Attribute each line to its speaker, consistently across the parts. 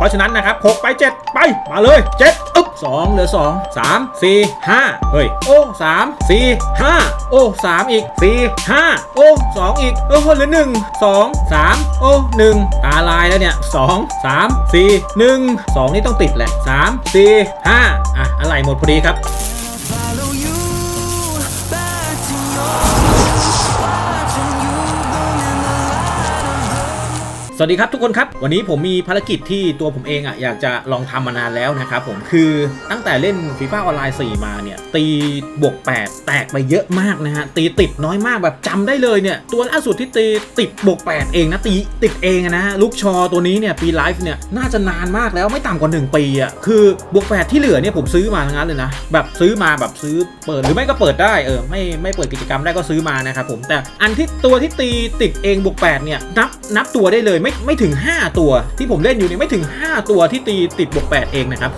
Speaker 1: เพราะฉะนั้นนะครับหกไปเจ็ดไปมาเลยเจ็ดอึ๊บสองเหลือสองสามสี่ห้าเฮ้ย โอ้สามสี่ห้าโอ้สามอีกสี่ห้าโอ้สองอีก เออเหลือหนึ่งสองสามโอ้หนึ่งตาลายแล้วเนี่ยสองสามสี่หนึ่งสองนี่ต้องติดแหละสามสี่ห้าอะ อะไรหมดพอดีครับ สวัสดีครับทุกคนครับ วันนี้ผมมีภารกิจที่ตัวผมเองอะอยากจะลองทำมานานแล้วนะครับผมคือตั้งแต่เล่นฟีฟ่าออนไลน์4มาเนี่ย ตีบวก 8 แตกไปเยอะมากนะฮะ ตีติดน้อยมากแบบจำได้เลยเนี่ย ตัวล่าสุดที่ตีติดบวก 8 เองนะตีติดเองนะฮะลูกชอตัวนี้เนี่ยปีไลฟ์เนี่ยน่าจะนานมากแล้วไม่ต่ำกว่า 1 ปีอะคือบวก 8 ที่เหลือเนี่ยผมซื้อมาทั้งนั้นเลยนะแบบซื้อมาแบบซื้อเปิดหรือไม่ก็เปิดได้เออไม่ไม่เปิดกิจกรรมได้ก็ซื้อมานะครับผมแต่อันที่ตัวที่ตีติดเองบวก8เนี่ยนับนับตัวได้เลยไม่ไม่ถึง 5 ตัวที่ผมเล่นอยู่เนี่ยไม่ถึง 5 ตัวที่ตีติดบวก8เองนะครับ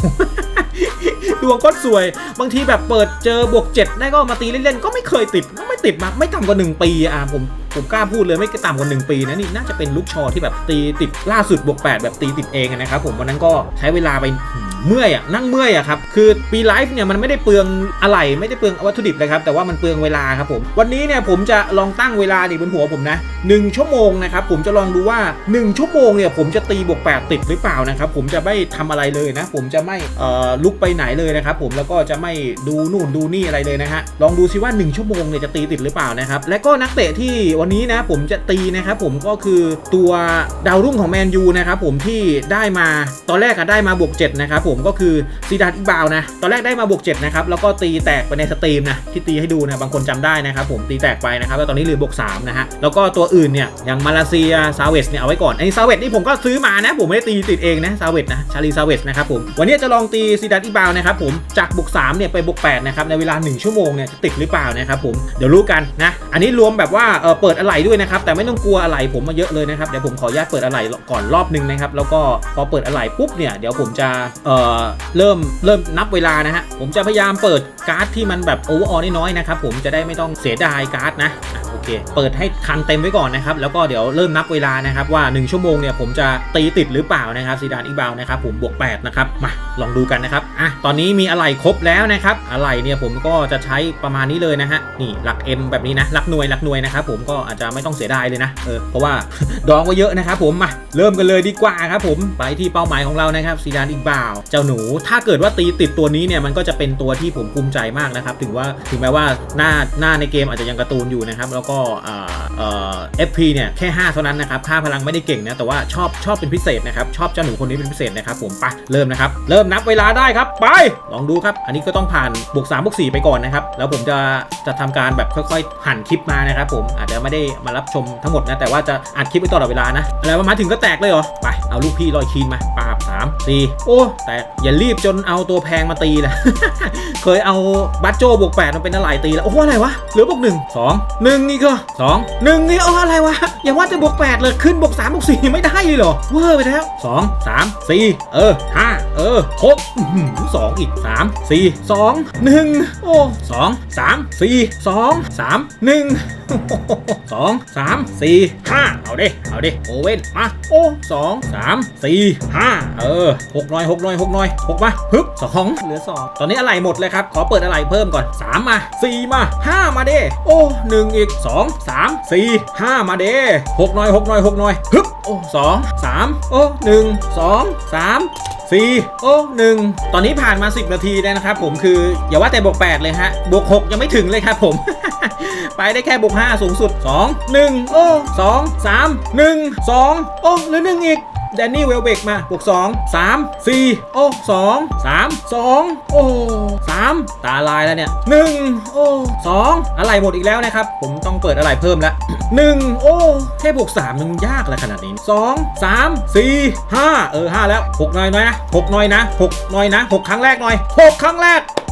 Speaker 1: ดวงก็สวยบางทีแบบเปิดเจอบวก7ได้ก็มาตีเล่นๆก็ไม่เคยติดก็ไม่ติดมาไม่ต่ำกว่า 1 ปีอะผม ผมกล้าพูดเลยไม่ต่ำกว่า1ปีนะนี่น่าจะเป็นลูกชอที่แบบตีติดล่าสุดบวก8แบบตีติดเองนะครับผมวันนั้นก็ใช้เวลาไปเมื่อยอะนั่งเมื่อยอะครับคือปีไลฟ์เนี่ยมันไม่ได้เปลืองอะไรไม่ได้เปลืองวัตถุดิบนะครับแต่ว่ามันเปลืองเวลาครับผมวันนี้เนี่ยผมจะลองตั้งเวลาดิบนหัวผมนะ1ชั่วโมงนะครับผมจะลองดูว่า 1 ชั่วโมงเนี่ยผมจะตีบวก8ติดหรือเปล่านะครับผมจะไม่ทำอะไรเลยนะ ผมจะไม่ลุกไปไหนเลยนะครับผมแล้วก็จะไม่ดูนู่นดูนี่อะไรเลยนะฮะลองดูซิว่า 1 ชั่วโมงเนี่ยจะตีติดหรือเปล่านะครับและก็นักเตะที่วันนี้นะผมจะตีนะครับผมก็คือตัวดาวรุ่งของแมนยูนะครับผมที่ได้มาตอนแรกอะได้มาบวก7นะครับผมก็คือซีดานอิบาวนะตอนแรกได้มาบวก7นะครับแล้วก็ตีแตกไปในสตรีมนะที่ตีให้ดูนะบางคนจำได้นะครับผมตีแตกไปนะครับแล้วตอนนี้เหลือบวก3นะฮะแล้วก็ตัวอื่นเนี่ยอย่างมาเลเซียซาเวสเนี่ยเอาไว้ก่อนไอ้ซาเวสนี่ผมก็ซื้อมานะผมไม่ได้ตีติดเองนะซาเวสนะชาลีซาเวสนะครับผมวันนี้จะลองตีซีดานอิบาวนะครับผมจากบวก3เนี่ยไปบวก8นะครับในเวลา 1 ชั่วโมงเนี่ยจะติดหรือเปล่านะครับผมเดี๋ยวรู้กันนะอันนี้รวมแบบว่าเออเปิดอะไหล่ด้วยนะครับ แต่ไม่ต้องกลัวอะไหล่ผมมาเยอะเลยนะครับ เดี๋ยวผมขออนุญาตเปิดอะไหล่ก่อนรอบหนึงนะครับ แล้วก็พอเปิดอะไหล่ปุ๊บเนี่ย เดี๋ยวผมจะ เอ่อ เริ่ม เริ่มนับเวลานะฮะ ผมจะพยายามเปิดการ์ดที่มันแบบโอเวอร์ออน้อยๆนะครับ ผมจะได้ไม่ต้องเสียดายการ์ดนะ เค เปิดให้คันเต็มไว้ก่อนนะครับ แล้วก็เดี๋ยวเริ่มนับเวลานะครับว่า 1 ชั่วโมงเนี่ยผมจะตีติดหรือเปล่านะครับซีดานอีบาวนะครับผมบวก8นะครับมาลองดูกันนะครับอะตอนนี้มีอะไหล่ครบแล้วนะครับอะไหล่เนี่ยผมก็จะใช้ประมาณนี้เลยนะฮะนี่หลัก M แบบนี้นะหลักหน่วยหลักหน่วยนะครับผมก็อาจจะไม่ต้องเสียดายเลยนะเออเพราะว่าดองไว้เยอะนะครับผมมาเริ่มกันเลยดีกว่าครับผมไปที่เป้าหมายของเรานะครับซีดานอีบาว เจ้าหนู ถ้าเกิดว่าตีติดตัวนี้เนี่ยมันก็จะเป็นตัวที่ผมภูมิใจมากนะครับถึงว่าถึงแม้ว่าหน้าหน้าในเกมอาจจะยังการ์ตูนอยู่นะครับแล้วก็อ่าเอ่อ FP เนี่ยแค่ 5 เท่านั้นนะครับค่าพลังไม่ได้เก่งนะแต่ว่าชอบชอบเป็นพิเศษนะครับชอบเจ้าหนูคนนี้เป็นพิเศษนะครับผมไปเริ่มนะครับเริ่มนับเวลาได้ครับไปลองดูครับ อันนี้ก็ต้องผ่านบวก3บวก4ไปก่อนนะครับแล้วผมจะจะทำการแบบค่อยๆ หั่นคลิปมานะครับผมอาจจะไม่ได้มารับชมทั้งหมดนะแต่ว่าจะอัดคลิปไว้ตลอดเวลานะอะไรประมาณถึงก็แตกเลยเหรอไปเอาลูกพี่ลอยคีนมาปา บสามสี่โอ้แต่อย่ารีบจนเอาตัวแพงมาตีนะเคยเอาบัตโจบวกแปดมันเป็นอะไรตีแล้ว โอ้โหอะไรวะ เหลือบวกหนึ่งสองหนึ่งนี่ก็สองหนึ่งนี่เอาอะไรวะ อย่าว่าแต่บวกแปดเลยขึ้นบวกสามบวกสี่ไม่ได้เลยเหรอ เวอร์ไปแล้วสองสามสี่เออห้าเออหกสองอีกสามสี่สองหนึ่งโอ้สองสามสี่สองสามหนึ่งสองสามสี่ห้าเอาดิเอาดิโอเว่นมาโอ้สองสามสี่ห้าเออหกหน่อยหกหน่อยหกหน่อยหกมาฮึบสองเหลือสองตอนนี้อะไรหมดเลยครับ ขอเปิดอะไรเพิ่มก่อนสามมาสี่มาห้ามาเด้โอ้หนึ่งอีกสองสามสี่ห้ามาเด้หกหน่อยหกหน่อยหกหน่อยฮึบโอ้สองสามโอ้หนึ่งสองสาม 4โอ้หนึ่งตอนนี้ผ่านมา 10 นาทีแล้วนะครับผมคืออย่าว่าแต่บวก8เลยฮะบวก6ยังไม่ถึงเลยครับผม ไปได้แค่บวก5สูงสุด 2 1 โอ้2 3 1 2 โอ้หรือ 1 อีก แดนนี่เวลเบกมาบวก2 3 4โอ้2 3 2โอ้3ตาลายแล้วเนี่ย1โอ้2อะไรหมดอีกแล้วนะครับ ผมต้องเปิดอะไรเพิ่มแล้ว1โอ้แค่บวก3มันยากอะไรขนาดนี้2 3 4 5เออ5แล้ว6หน่อยหน่อยนะ6หน่อยนะ6หน่อยนะ6ครั้งแรกหน่อย6ครั้งแรกห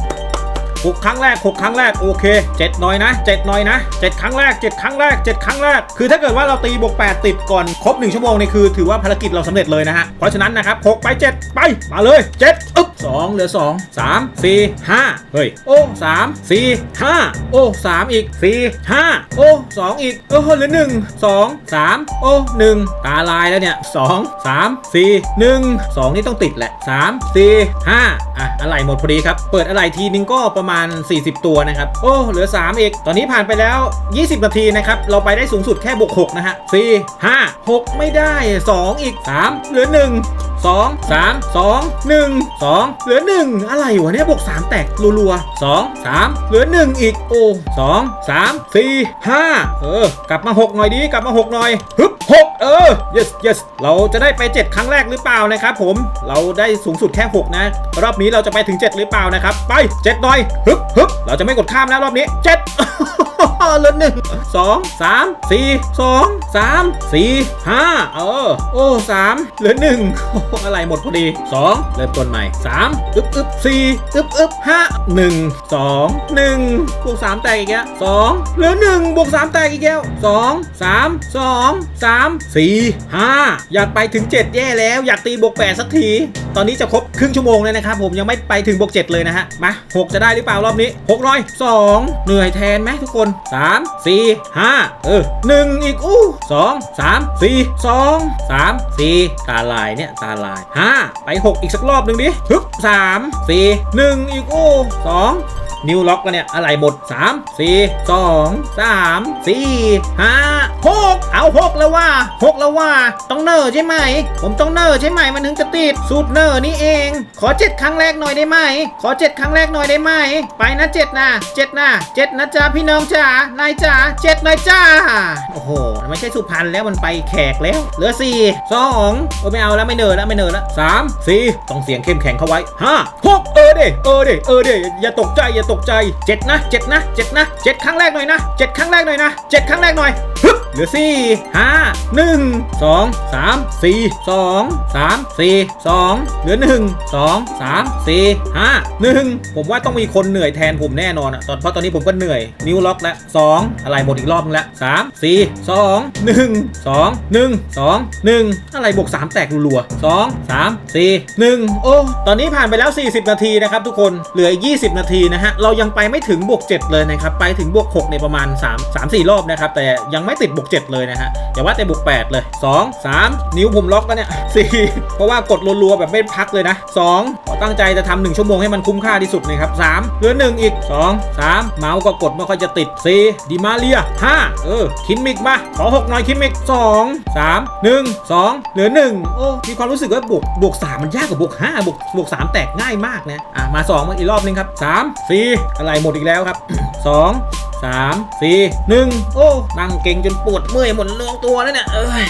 Speaker 1: กครั้งแรกหกครั้งแรกโอเคเจ็ดหน่อยนะเจ็ดหน่อยนะเจ็ดครั้งแรกเจ็ดครั้งแรกเจ็ดครั้งแรก คือถ้าเกิดว่าเราตีบวกแปดติดก่อนครบหนึ่งชั่วโมงนี่คือถือว่าภารกิจเราสำเร็จเลยนะฮะเพราะฉะนั้นนะครับหกไปเจ็ดไปมาเลยเจ็ดอึ๊บ สองเหลือสองสามสี่ห้าเฮ้ยโอ้สามสี่ห้าโอ้สามอีกสี่ห้าโอ้สองอีกโอ้เหลือหนึ่งสองสามโอ้หนึ่งตาลายแล้วเนี่ยสองสามสี่หนึ่งสองนี่ต้องติดแหละสามสี่ห้าอะอะไรหมดพอดีครับ เปิดอะไรทีนึงก็ประมาณ 40 ตัวนะครับ โอ้เหลือ 3 อีก ตอนนี้ผ่านไปแล้ว 20 นาทีนะครับ เราไปได้สูงสุดแค่บวก6นะฮะ4 5 6 ไม่ได้ 2 อีก 3 เหลือ 1 2 3 2 1 2 เหลือ 1 อะไรวะเนี่ยบวก3 แตกรัวๆ2 3 เหลือ 1 อีกโอ้2 3 4 5 เออ กลับมา 6 หน่อยดี กลับมา 6 หน่อยฮึบ 6 เออ yes yes เราจะได้ไป 7 ครั้งแรกหรือเปล่านะครับผมเราได้สูงสุดแค่ 6 นะ รอบนี้เราจะไปถึง 7 หรือเปล่านะครับ ไป 7 หน่อยฮึบฮึบเราจะไม่กดข้ามแล้วรอบนี้ 7เหลือหนึ่งสองสามสี่สองสามสี่ห้าเออ โอ้สามเหลือหนึ่งโอ้อะไรหมดพอดีสองเริ่มต้นใหม่สามอึบอึบสี่อึบอึบห้าหนึ่งสองหนึ่งบวกสามแตกอีกแล้วสองเหลือหนึ่งบวกสามแตกอีกแล้วสองสามสองสามสี่ห้าอยากไปถึง 7 แย่แล้ว อยากตีบวก8สักที ตอนนี้จะครบครึ่งชั่วโมงเลยนะครับผมยังไม่ไปถึงบวก7เลยนะฮะ มา 6 จะได้หรือเปล่ารอบนี้6ร้อย2เหนื่อยแทนไหมทุกคน 3 4 5 เออ 1 อีก อู้2 3 4 2 3 4ตาลายเนี่ย ตาลาย 5 ไป 6 อีกสักรอบหนึ่งดิฮึบ3 4 1อีก อู้2นิวล็อกกันเนี่ย อะไรหมด 3 4 2 3 4 5 6 เอา6แล้วว่า6แล้วว่าต้องเนอร์ใช่ไหม ผมต้องเนอร์ใช่ไหมมันถึงจะติดสูตรเนอร์นี่เอง ขอ7ครั้งแรกหน่อยได้ไหม ขอ7ครั้งแรกหน่อยได้ไหม ไปนะ7นะ7นะ7นะจ๊ะพี่น้องจ๋านายจ๋า7หน่อยจ้า โอ้โหไม่ใช่สุพรรณแล้วมันไปแขกแล้ว เหลือ4 2โอ้ไม่เอาแล้วไม่เนอร์แล้วไม่เนอร์แล้ว3 4ต้องเสียงเข้มแข็งเข้าไว้5 6เออเด้เออเด้เออเด้อย่าตกใจอย่าตกใจ7นะ7นะ7นะ7ครั้งแรกหน่อยนะ7ครั้งแรกหน่อยนะ7ครั้งแรกหน่อย เหลือ4 5 1 2 3 4 2 3 4 2เหลือ1 2 3 4 5 1ผมว่าต้องมีคนเหนื่อยแทนผมแน่นอนอะตอนเพราะตอนนี้ผมก็เหนื่อย นิ้วล็อกแล้ว2องอะไรหมดอีกรอบนึงแล้ว3 4 2 1 2 1 2 1อะไรบวก3แตกรัวๆ2 3 4 1โอ้ตอนนี้ผ่านไปแล้ว 40 นาทีนะครับทุกคนเหลืออีก20 นาทีนะฮะเรายังไปไม่ถึงบวก7เลยนะครับไปถึงบวก6ในประมาณ3 3 4 รอบนะครับแต่ยังไม่ไม่ติดบวก7เลยนะฮะอย่าว่าแต่บวก8เลย 2 3 นิ้วผมล็อกแล้วเนี่ย4เพราะว่ากดรัวๆแบบไม่พักเลยนะ 2 ขอตั้งใจจะทำ1ชั่วโมงให้มันคุ้มค่าที่สุดนะครับ3เหลือ1อีก 2 3 เมาส์ก็กดไม่ค่อยจะติด 4 ดิมาเรีย 5 เออ คิมมิกมา ขอ 6 หน่อยคิมมิก 2 3 1 2 เหลือ 1 โอ้ มีความรู้สึกว่าบวกบวก 3 มันยากกว่าบวก5บวกบวก 3 แตกง่ายมากนะ อะ มา 2 มาอีกรอบนึงครับ 3 4 อะไรหมดอีกแล้วครับ2สามสี่หนึ่งโอ้นั่งเก่งจนปวดเมื่อยหมดเนื้อตัวแล้วเนี่ยเอ้ย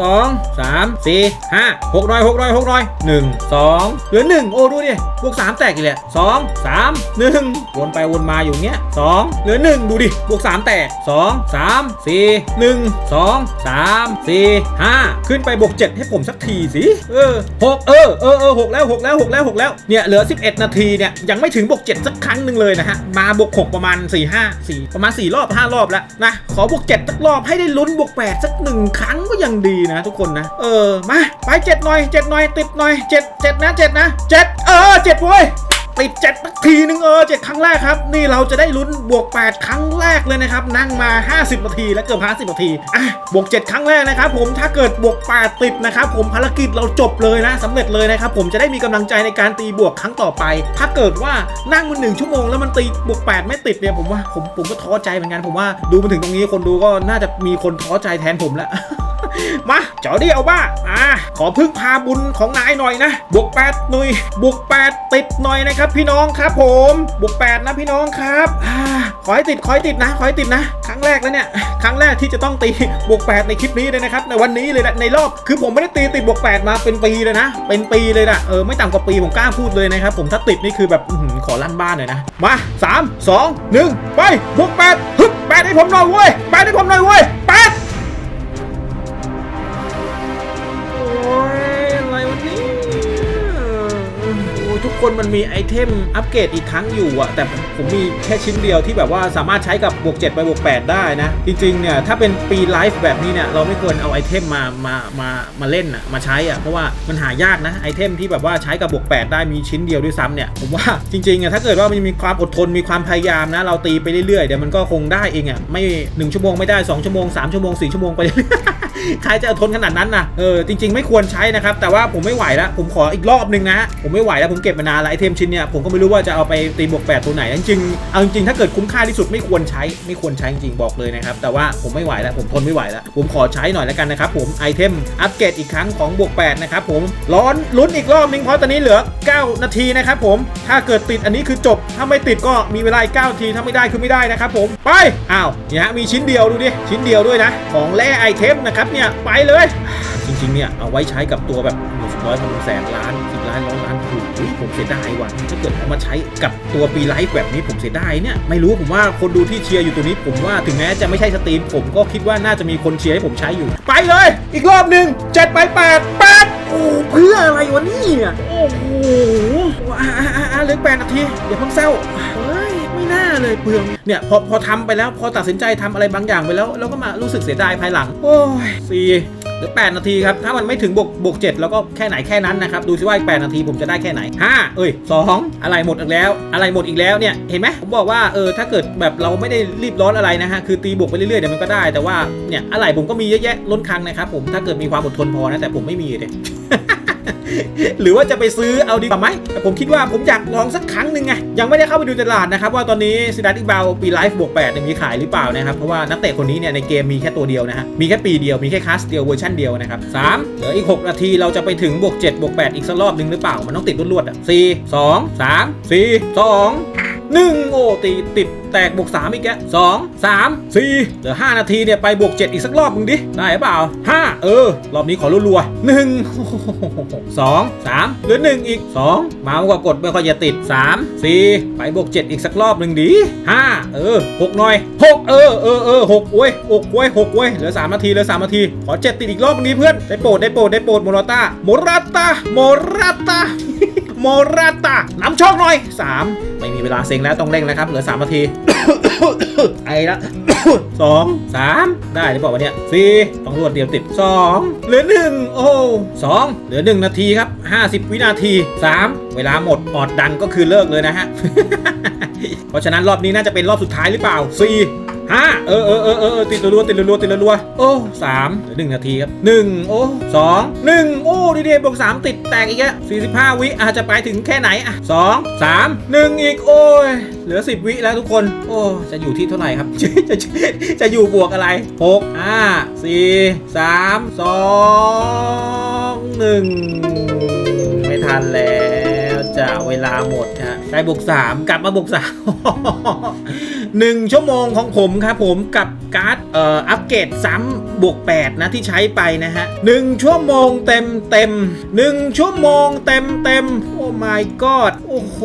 Speaker 1: สองสามสี่ห้าหกร้อยหกร้อยหกร้อยหนึ่งสองเหลือหนึ่งโอ้ดูดิบวกสามแตกอีกแล้วสองสามหนึ่งวนไปวนมาอยู่เงี้ยสองเหลือหนึ่งดูดิบวกสามแตกสองสามสี่หนึ่งสองสามสี่ห้าขึ้นไปบวกเจ็ดให้ผมสักทีสิเออหกเออเออเออหกแล้วหกแล้วหกแล้วหกแล้วเนี่ยเหลือ11นาทีเนี่ยยังไม่ถึงบวก7สักครั้งหนึ่งเลยนะฮะมาบวก6ประมาณ4 5 4ประมาณ4รอบ5รอบแล้วนะขอบวก7สักรอบให้ได้ลุ้นบวก8สักหนึ่งครั้งก็ยังดีนะ ทุกคนนะ เออ มา ไป 7 หน่อย 7 หน่อย ติดหน่อย 7 7 นะ 7 นะ 7 เออ 7เว้ย ติดเจ็ดสักทีนึงเออเจ็ดครั้งแรกครับ นี่เราจะได้ลุ้นบวก 8 ครั้งแรกเลยนะครับ นั่งมา 50 นาทีและเกือบ 50 นาทีอะบวก 7 ครั้งแรกนะครับผมถ้าเกิดบวก 8 ติดนะครับผมภารกิจเราจบเลยนะสำเร็จเลยนะครับผมจะได้มีกำลังใจในการตีบวกครั้งต่อไป ถ้าเกิดว่านั่งมันหนึ่งชั่วโมงแล้วมันตีบวก 8 ไม่ติดเนี่ยผมว่าผมผมก็ท้อใจเหมือนกันผมว่าดูมาถึงตรงนี้คนดูก็น่าจะมีคนท้อใจแทนผมแล้ว มาเจ้าดิเอาบ้าอ่าขอพึ่งพาบุญของนายหน่อยนะ บวก 8 หน่วยบวก 8 ติดหน่อยนะครับ พี่น้องครับผมบวก 8 นะพี่น้องครับอ่าขอให้ติดขอให้ติดนะขอให้ติดนะ ครั้งแรกแล้วเนี่ย ครั้งแรกที่จะต้องตีบวก 8 ในคลิปนี้เลยนะครับ ในวันนี้เลยนะในรอบคือผมไม่ได้ตีติดบวก 8 มาเป็นปีเลยนะ เป็นปีเลยนะเออไม่ต่ำกว่าปีผมกล้าพูดเลยนะครับผมถ้าติดนี่คือแบบอขอลั่นบ้านหน่อยนะมา 3 2 1 ไปบวก8ฮึบ8ให้ผมหน่อยเว้ย8ให้ผมหน่อยเว้ย8 คนมันมีไอเทมอัปเกรดอีกครั้งอยู่อะแต่ผมมีแค่ชิ้นเดียวที่แบบว่าสามารถใช้กับบวก7ไปบวก8ได้นะ จริงๆเนี่ยถ้าเป็นปีไลฟ์แบบนี้เนี่ยเราไม่ควรเอาไอเทมมามามามาเล่นอะมาใช้อะเพราะว่ามันหายากนะไอเทมที่แบบว่าใช้กับบวก8ได้มีชิ้นเดียวด้วยซ้ำเนี่ยผมว่าจริงๆอะถ้าเกิดว่ามันมีความอดทนมีความพยายามนะเราตีไปเรื่อยๆเดี๋ยวมันก็คงได้เองอะไม่หนึ่งชั่วโมงไม่ได้สองชั่วโมงสามชั่วโมงสี่ชั่วโมงไปเรื่อยใครจะอดทนขนาดนั้นนะเออจริง ๆ ไม่ควรใช้นะครับแต่ว่าผมไม่ไหวแล้วผมขออีกรอบหนึ่งนะผมไม่ไหวแล้วผมเก็บมานานแล้วไอเทมชิ้นเนี่ยผมก็ไม่รู้ว่าจะเอาไปตีบวกแปดตัวไหนจริงๆเอาจริงๆถ้าเกิดคุ้มค่าที่สุดไม่ควรใช้ไม่ควรใช้จริงบอกเลยนะครับแต่ว่าผมไม่ไหวแล้วผมทนไม่ไหวแล้วผมขอใช้หน่อยแล้วกันนะครับผมไอเทมอัปเกรดอีกครั้งของบวก8นะครับผมร้อนลุ้นอีกรอบนึงเพราะตอนนี้เหลือ 9 นาทีนะครับผมถ้าเกิดติดอันนี้คือจบ ถ้าไม่ติดก็มีเวลาอีก9นาทีถ้าไม่ได้คือไม่ได้นะครับผมไปอ้าวเนี่ยมีชิ้นเดียวดูดิชิ้นเดียวด้วยนะ ของแร่ไอเทมนะครับเนี่ยไปเลย ริงๆ เนี่ย เอาไว้ใช้กับตัวแบบหนึ่งร้อยมันแสนล้านสิบล้านร้อยล้านถูกผมเสียดายว่ะถ้าเกิดเอามาใช้กับตัวปีไลฟ์แบบนี้ผมเสียดายเนี่ย ไม่รู้ผมว่าคนดูที่เชียร์อยู่ตัวนี้ ผมว่าถึงแม้จะไม่ใช่สตรีม ผมก็คิดว่าน่าจะมีคนเชียร์ให้ผมใช้อยู่ ไปเลย อีกรอบหนึ่งเจ็ดไปแปดแปดโอ้เพื่ออะไรวะนี่โอ้โหอ่าอ่าอ่าเหลือแปดนาทีอย่าเพิ่งเศร้าเฮ้ยไม่น่าเลยเปลืองเนี่ยพอพอทำไปแล้วพอตัดสินใจทำอะไรบางอย่างไปแล้วเราก็มารู้สึกเสียดายภายหลัง โอ้ยสี่ หรือ 8 นาทีครับ ถ้ามันไม่ถึงบวกบวกเแล้วก็แค่ไหนแค่นั้นนะครับ ดูซิว่าอีก8นาทีผมจะได้แค่ไหน 5 เอ้ย 2 อะไรหมดอีกแล้ว อะไรหมดอีกแล้วเนี่ย เห็นไหมผมบอกว่าเออถ้าเกิดแบบเราไม่ได้รีบร้อนอะไรนะฮะ คือตีบวกไปเรื่อยๆเดี๋ยวมันก็ได้ แต่ว่าเนี่ยอะไรผมก็มีเยอะแยะล้นคลังนะครับผม ถ้าเกิดมีความอดทนพอนะ แต่ผมไม่มีเลย หรือว่าจะไปซื้อเอาดีกว่าไหมแต่ผมคิดว่าผมอยากลองสักครั้งหนึ่งไงยังไม่ได้เข้าไปดูตลาดนะครับว่าตอนนี้ซิดัตอีบาลปีไลฟ์บวกแปดมีขายหรือเปล่านะครับเพราะว่านักเตะคนนี้เนี่ยในเกมมีแค่ตัวเดียวนะฮะมีแค่ปีเดียวมีแค่คลาสเดียวเวอร์ชันเดียวนะครับสามเหลืออีก 6 นาทีเราจะไปถึงบวก7บวก8อีกสักรอบหนึ่งหรือเปล่ามันต้องติดรวดๆอะสี่สองสามสี่สอง หนึ่งโอ้ตีติดแตกบวก 3 อีกแกสองสามสี่เหลือ 5 นาทีเนี่ย ไปบวก 7 อีกสักรอบมึงดิ ได้หรือเปล่า 5 เออ รอบนี้ขอรัวๆหนึ่งสองสามเหลือหนึ่งอีกสองมากว่ากดไม่ค่อยจะติดสามสี่ไปบวกเจ็ดอีกสักรอบหนึ่งดีห้าเออหกหน่อยหกเออเออเออหกเว้ยหกเว้ยหกเว้ยเหลือสามนาที เหลือสามนาที ขอเจ็ดติดอีกรอบนี้เพื่อนได้โปรดได้โปรดได้โปรดโมราต้าโมราต้าโมราต้า โมราตานำโชคหน่อยสามไม่มีเวลาเซ็งแล้วต้องเร่งแล้วครับ เหลือสามนาที ไอ้ละสองสามได้หรือเปล่าวะเนี่ยสี่ต้องรวดเดียวติดสองเหลือหนึ่งโอ้สองเหลือหนึ่งนาทีครับห้าสิบวินาทีสามเวลาหมดออดดังก็คือเลิกเลยนะฮะ เพราะฉะนั้นรอบนี้น่าจะเป็นรอบสุดท้ายหรือเปล่าสี่ ห้าเออเออเออเออติดรัวติดรัวติดรัวโอ้สามหรือหนึ่งนาทีครับหนึ่งโอ้สองหนึ่งโอ้ดีเดบวกสามติดแตกอีกแล้วสี่สิบห้าวิอาจจะไปถึงแค่ไหนอะสองสามหนึ่งอีกโอ้ยเหลือสิบวิแล้วทุกคน โอ้จะอยู่ที่เท่าไหร่ครับ จะจะอยู่บวกอะไรหกห้าสี่สามสองหนึ่งไม่ทันแล้วจะเวลาหมดฮะได้บวกสามกลับมาบวกสาม หนึ่งชั่วโมงของผมครับผมกับการ์ดเอ่ออัปเกรด3บวก8นะที่ใช้ไปนะฮะหนึ่งชั่วโมงเต็มเต็มหนึ่งชั่วโมงเต็มเต็มโอ้ my god โอ้โห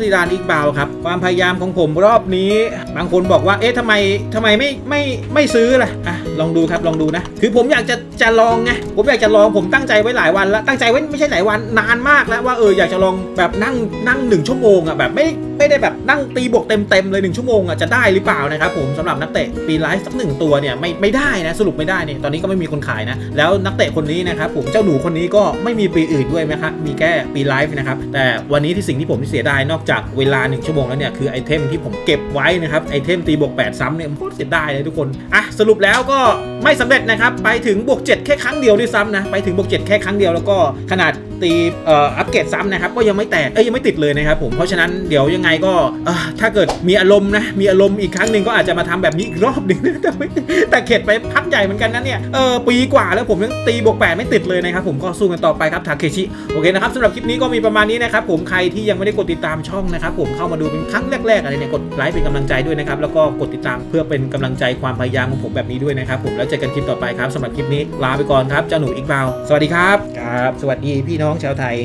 Speaker 1: ซีดานอีกเบาครับ ความพยายามของผมรอบนี้ บางคนบอกว่า เอ๊ะทำไมทำไมไม่ไม่ไม่ซื้อล่ะอะลองดูครับลองดูนะ คือผมอยากจะจะลองไงผมอยากจะลองผมตั้งใจไว้หลายวันแล้วตั้งใจไว้ไม่ใช่หลายวันนานมากแล้วว่าเอออยากจะลองแบบนั่งนั่งหนึ่งชั่วโมงอะแบบไม่ไม่ได้แบบนั่งตีบวกเต็มเต็มๆเลยหนึ่งชั่วโมงอะจะได้หรือเปล่านะครับผมสำหรับนักเตะปีไลฟ์สักหนึ่งตัวเนี่ยไม่ไม่ได้นะสรุปไม่ได้เนี่ยตอนนี้ก็ไม่มีคนขายนะ แล้วนักเตะคนนี้นะครับผมเจ้าหนูคนนี้ก็ไม่มีปีอื่นด้วยนะครับมีแค่ปีไลฟ์นะครับแต่วันนี้ที่สิงที่ผมเสียดายนอกจากเวลา 1 ชั่วโมงแล้วเนี่ย คือไอเทมที่ผมเก็บไว้นะครับ ไอเทมตีบวก 8 ซ้ำเนี่ยผมโคตรเสียดายเลยทุกคน อะ สรุปแล้วก็ไม่สำเร็จนะครับ ไปถึงบวก 7 แค่ครั้งเดียวด้วยซ้ำนะ ไปถึงบวก 7 แค่ครั้งเดียวแล้วก็ขนาดตีเอ่ออัปเกรดซ้ำนะครับ ก็ยังไม่แตก เอ้ยยังไม่ติดเลยนะครับผม เพราะฉะนั้นเดี๋ยวยังไงก็ถ้าเกิดมีอารมณ์นะ มีอารมณ์อีกครั้งหนึ่งก็อาจจะมาทำแบบนี้อีกรอบหนึ่งนะแต่ไม่แต่เข็ดไปพักใหญ่เหมือนกันนะเนี่ย เออปีกว่าแล้วผมยังตีบวก 8 ไม่ติดเลยนะครับผมก็สู้กันต่อไปครับทาเคชิโอเคนะครับสำหรับคลิปนี้ก็มีประมาณนี้นะครับผมใครที่ยังไม่ได้กดติดตามช่องนะครับผมเข้ามาดูเป็นครั้งแรกๆอะไรเนี่ยกดไลค์เป็นกำลังใจด้วยนะครับแล้วก็กดติดตามเพื่อเป็นกำลังใจความพยายามของผมแบบนี้ด้วยนะครับผมแล้วเจอกันคลิปต่อไปครับสำหรับคลิปนี้ลาไปก่อนครับเจ้าหนูอีกเบาสวัสดีครับครับ สวัสดีพี่น้องชาวไทย